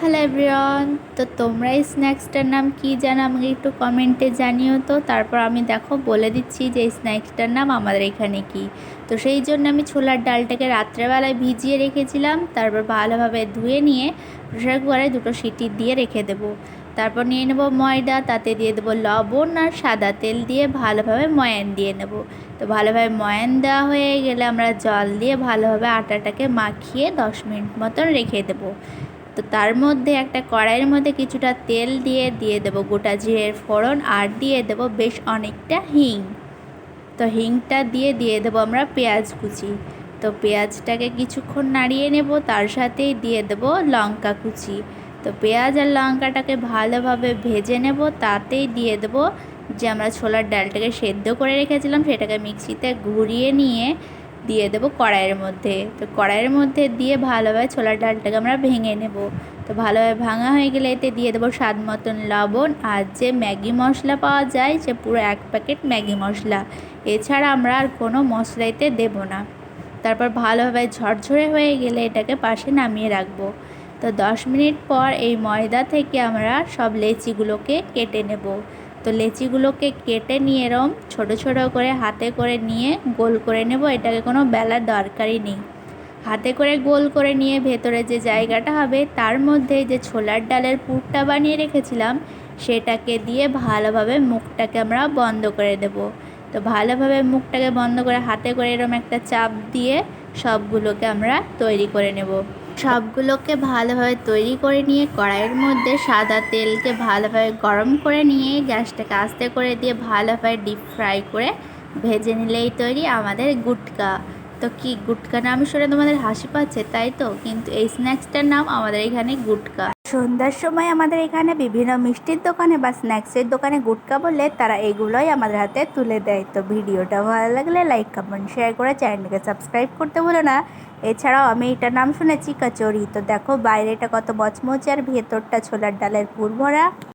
Hello everyone তো তোমরা এই স্ন্যাক্সটার নাম কি জানো আমাকে একটু কমেন্টে জানিও তো। তারপর আমি দেখো বলে দিচ্ছি যে এই স্ন্যাক্সটার নাম আমাদের এখানে কি। তো সেই জন্য আমি ছোলার ডালটাকে রাত্রেবেলায় ভিজিয়ে রেখেছিলাম, তারপর ভালোভাবে ধুয়ে নিয়ে প্রেশার কুকারে দুটো সিটি দিয়ে রেখে দেবো। তারপর নিয়ে নেব ময়দা, তাতে দিয়ে দেবো লবণ আর সাদা তেল দিয়ে ভালোভাবে ময়ান দিয়ে নেব। তো ভালোভাবে ময়ান দেওয়া হয়ে গেলে আমরা জল দিয়ে ভালোভাবে আটাটাকে মাখিয়ে দশ মিনিট মতন রেখে দেবো। তো তার মধ্যে একটা কড়াইয়ের মধ্যে কিছুটা তেল দিয়ে দিয়ে দেবো গোটা জিরের ফোড়ন আর দিয়ে দেবো বেশ অনেকটা হিং। তো হিংটা দিয়ে দিয়ে দেবো আমরা পেঁয়াজ কুচি। তো পেঁয়াজটাকে কিছুক্ষণ নাড়িয়ে নেব, তার সাথেই দিয়ে দেবো লঙ্কা কুচি। তো পেঁয়াজ আর লঙ্কাটাকে ভালোভাবে ভেজে নেব, তাতেই দিয়ে দেবো যে আমরা ছোলার ডালটাকে সেদ্ধ করে রেখেছিলাম, সেটাকে মিক্সিতে ঘুরিয়ে নিয়ে দিয়ে দেবো কড়াইয়ের মধ্যে। তো কড়াইয়ের মধ্যে দিয়ে ভালোভাবে ছোলার ডালটাকে আমরা ভেঙে নেব। তো ভালোভাবে ভাঙা হয়ে গেলে এতে দিয়ে দেবো স্বাদ মতন লবণ আর যে ম্যাগি মশলা পাওয়া যায়, সে পুরো এক প্যাকেট ম্যাগি মশলা। এছাড়া আমরা আর কোনো মশলা এতে দেবো না। তারপর ভালোভাবে ঝরঝরে হয়ে গেলে এটাকে পাশে নামিয়ে রাখব। তো দশ মিনিট পর এই ময়দা থেকে আমরা সব লেচিগুলোকে কেটে নেব। তো লেচিগুলোকে কেটে নিয়ে এরম ছোটো ছোটো করে হাতে করে নিয়ে গোল করে নেব। এটাকে কোনো বেলার দরকারই নেই। হাতে করে গোল করে নিয়ে ভেতরে যে জায়গাটা হবে, তার মধ্যে যে ছোলার ডালের পুরটা বানিয়ে রেখেছিলাম, সেটাকে দিয়ে ভালোভাবে মুখটাকে আমরা বন্ধ করে দেব। তো ভালোভাবে মুখটাকে বন্ধ করে হাতে করে এরম একটা চাপ দিয়ে সবগুলোকে আমরা তৈরি করে নেব। সবগুলোকে ভালোভাবে তৈরি করে নিয়ে কড়াইয়ের মধ্যে সাদা তেলকে ভালোভাবে গরম করে নিয়ে গ্যাসটাকে আস্তে করে দিয়ে ভালোভাবে ডিপ ফ্রাই করে ভেজে নিলেই তৈরি আমাদের গুটকা। তো কি, গুটকা নাম শুনে তোমাদের হাসি পাচ্ছে, তাই তো? কিন্তু এই স্ন্যাক্সটার নাম আমাদের এখানে গুটকা। সন্ধ্যার সময় আমাদের এখানে বিভিন্ন মিষ্টির দোকানে বা স্ন্যাক্সের দোকানে গুটকা বললে তারা এগুলোই আমাদের হাতে তুলে দেয়। তো ভিডিওটা ভালো লাগলে লাইক কমেন্ট শেয়ার করে চ্যানেলকে সাবস্ক্রাইব করতে ভুলো না। এছাড়াও আমি এটার নাম শুনেছি, কচুরি। তো দেখো বাইরেটা কত মচমচে আর ভেতরটা ছোলার ডালের পুর ভরা।